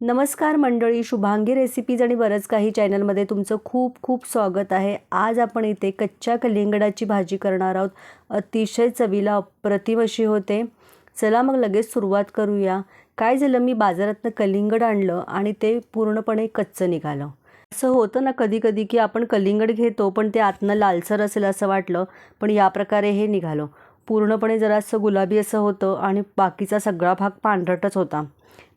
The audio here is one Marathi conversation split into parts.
नमस्कार मंडळी शुभांगी रेसिपीज आणि बरंच काही चॅनलमध्ये तुमचं खूप खूप स्वागत आहे. आज आपण इथे कच्च्या कलिंगडाची भाजी करणार आहोत. अतिशय चवीला अप्रतिम अशी होते. चला मग लगेच सुरुवात करूया. काय झालं मी बाजारातनं कलिंगड आणलं आणि ते पूर्णपणे कच्चं निघालं. असं होतं ना कधी कधी की आपण कलिंगड घेतो पण ते आतनं लालसर असेल असं वाटलं पण या प्रकारे हे निघालं. पूर्णपणे जरासं गुलाबी असं होतं आणि बाकीचा सगळा भाग पांढरटच होता.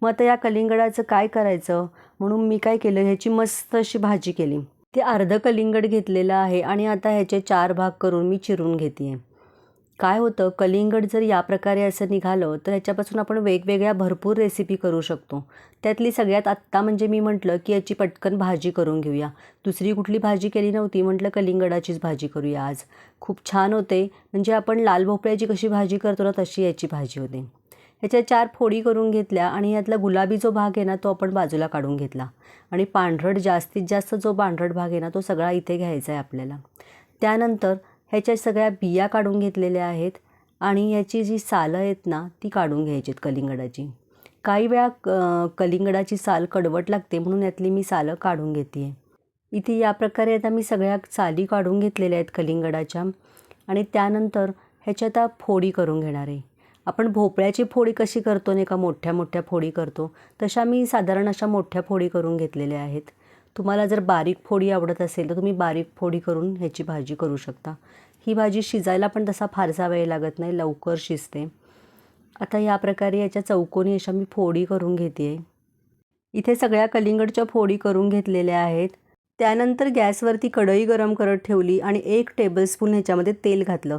मग आता या कलिंगडाचं काय करायचं? म्हणून मी काय केलं? ह्याची मस्त अशी भाजी केली. ते अर्धं कलिंगड घेतलेलं आहे आणि आता ह्याचे चार भाग करून मी चिरून घेते आहे काय होतं? कलिंगड जर या प्रकारे असं निघालं तर ह्याच्यापासून आपण वेगवेगळ्या भरपूर रेसिपी करू शकतो. त्यातली सगळ्यात आत्ता म्हणजे मी म्हटलं की याची पटकन भाजी करून घेऊया. दुसरी कुठली भाजी केली नव्हती म्हटलं कलिंगडाचीच भाजी करूया आज. खूप छान होते. म्हणजे आपण लाल भोपळ्याची कशी भाजी करतो ना तशी याची भाजी होते. ह्याच्या चार फोडी करून घेतल्या आणि यातला गुलाबी जो भाग आहे ना तो आपण बाजूला काढून घेतला. आणि पांढरट जास्तीत जास्त जो पांढरट भाग आहे ना तो सगळा इथे घ्यायचा आहे आपल्याला. त्यानंतर ह्याच्या सगळ्या बिया काढून घेतलेल्या आहेत आणि ह्याची जी सालं आहेत ना ती काढून घ्यायची आहेत कलिंगडाची. काही वेळा क कलिंगडाची साल कडवट लागते म्हणून यातली मी सालं काढून घेते आहे इथे या प्रकारे आता मी सगळ्या साली काढून घेतलेल्या आहेत कलिंगडाच्या आणि त्यानंतर ह्याच्या आता फोडी करून घेणार आहे. आपण भोपळ्याची फोडी कशी करतो नाही का मोठ्या मोठ्या फोडी करतो तशा मी साधारण अशा मोठ्या फोडी करून घेतलेल्या आहेत. तुम्हाला जर बारीक फोडी आवडत असेल तर तुम्ही बारीक फोडी करून ह्याची भाजी करू शकता. ही भाजी शिजायला पण तसा फारसा वेळ लागत नाही लवकर शिजते. आता या प्रकारे याच्या चौकोनी अशा मी फोडी करून घेते. आहे इथे सगळ्या कलिंगडच्या फोडी करून घेतलेल्या आहेत. त्यानंतर गॅसवरती कढई गरम करत ठेवली आणि एक टेबलस्पून ह्याच्यामध्ये तेल घातलं.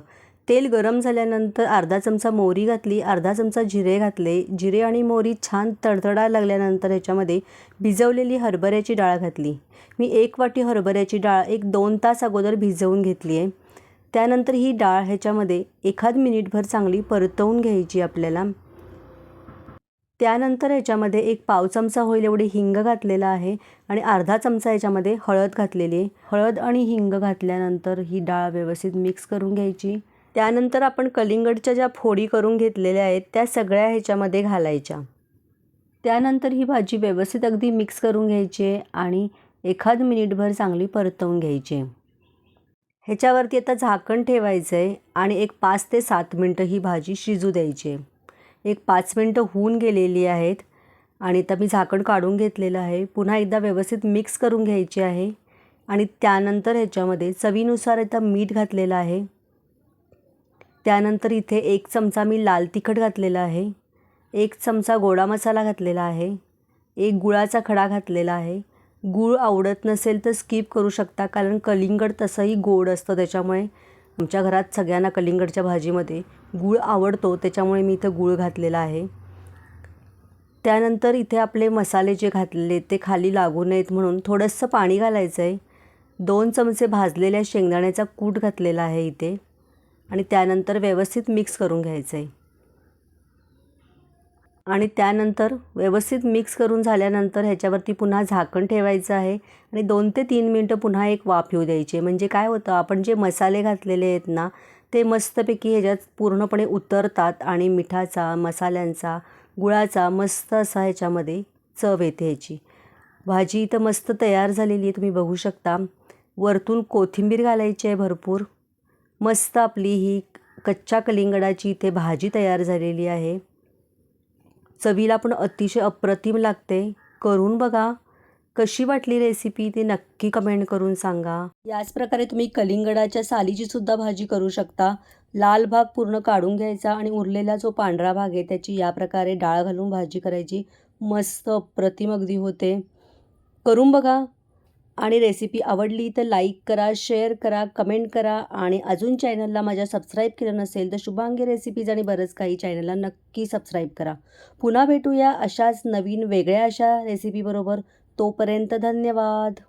तेल गरम झाल्यानंतर अर्धा चमचा मोहरी घातली अर्धा चमचा जिरे घातले. जिरे आणि मोहरी छान तडतडायला लागल्यानंतर ह्याच्यामध्ये भिजवलेली हरभऱ्याची डाळ घातली. मी एक वाटी हरभऱ्याची डाळ एक दोन तास अगोदर भिजवून घेतली आहे. त्यानंतर ही डाळ ह्याच्यामध्ये एखाद मिनिटभर चांगली परतवून घ्यायची आपल्याला. त्यानंतर ह्याच्यामध्ये एक पाव चमचा होईल एवढी हिंग घातलेला आहे आणि अर्धा चमचा ह्याच्यामध्ये हळद घातलेली आहे. हळद आणि हिंग घातल्यानंतर ही डाळ व्यवस्थित मिक्स करून घ्यायची. त्यानंतर आपण कलिंगडच्या ज्या फोडी करून घेतलेल्या आहेत त्या सगळ्या ह्याच्यामध्ये घालायच्या. त्यानंतर ही भाजी व्यवस्थित अगदी मिक्स करून घ्यायची आहे आणि एखाद मिनिटभर चांगली परतवून घ्यायची. ह्याच्यावरती आता झाकण ठेवायचं आहे आणि एक पाच ते सात मिनटं ही भाजी शिजू द्यायची. एक पाच मिनटं होऊन गेलेली आहेत आणि आता मी झाकण काढून घेतलेलं आहे. पुन्हा एकदा व्यवस्थित मिक्स करून घ्यायची आहे आणि त्यानंतर ह्याच्यामध्ये चवीनुसार आता मीठ घातलेलं आहे. त्यानंतर इथे एक चमचा मी लाल तिखट घातलेला आहे. एक चमचा गोडा मसाला घातलेला आहे. एक गुळाचा खडा घातलेला आहे. गूळ आवडत नसेल तर स्किप करू शकता कारण कलिंगड तसंही गोड असतं त्याच्यामुळे आमच्या घरात सगळ्यांना कलिंगडच्या भाजीमध्ये गूळ आवडतो त्याच्यामुळे मी इथं गूळ घातलेला आहे. त्यानंतर इथे आपले मसाले जे घातलेले ते खाली लागू नयेत म्हणून थोडंसं पाणी घालायचं आहे दोन चमचे भाजलेल्या शेंगदाण्याचा कूट घातलेला आहे इथे. आणि त्यानंतर व्यवस्थित मिक्स करून घ्यायचं आहे आणि त्यानंतर व्यवस्थित मिक्स करून झाल्यानंतर ह्याच्यावरती पुन्हा झाकण ठेवायचं आहे. आणि दोन ते तीन मिनटं पुन्हा एक वाफ येऊ द्यायची. म्हणजे काय होतं आपण जे मसाले घातलेले आहेत ना ते मस्तपैकी ह्याच्यात पूर्णपणे उतरतात आणि मिठाचा मसाल्यांचा गुळाचा मस्त असा ह्याच्यामध्ये चव येते ह्याची. भाजी इथं मस्त तयार झालेली आहे तुम्ही बघू शकता. वरतून कोथिंबीर घालायची आहे भरपूर. मस्त आपली ही कच्च्या कलिंगडाची इथे भाजी तयार झालेली आहे. चवीला पण अतिशय अप्रतिम लागते. करून बघा. कशी वाटली रेसिपी ती नक्की कमेंट करून सांगा. याच प्रकारे तुम्ही कलिंगडाच्या सालीची सुद्धा भाजी करू शकता. लाल भाग पूर्ण काढून घ्यायचा आणि उरलेला जो पांढरा भाग आहे त्याची या प्रकारे डाळ घालून भाजी करायची. मस्त अप्रतिम अगदी होते. करून बघा. आणि रेसिपी आवडली तर लाईक करा शेअर करा कमेंट करा आणि अजून चॅनलला माझ्या सबस्क्राईब केलं नसेल तर शुभांगी रेसिपीज आणि बरंच काही चॅनलला नक्की सबस्क्राईब करा. पुन्हा भेटूया अशाच नवीन वेगळ्या अशा रेसिपीबरोबर तोपर्यंत धन्यवाद.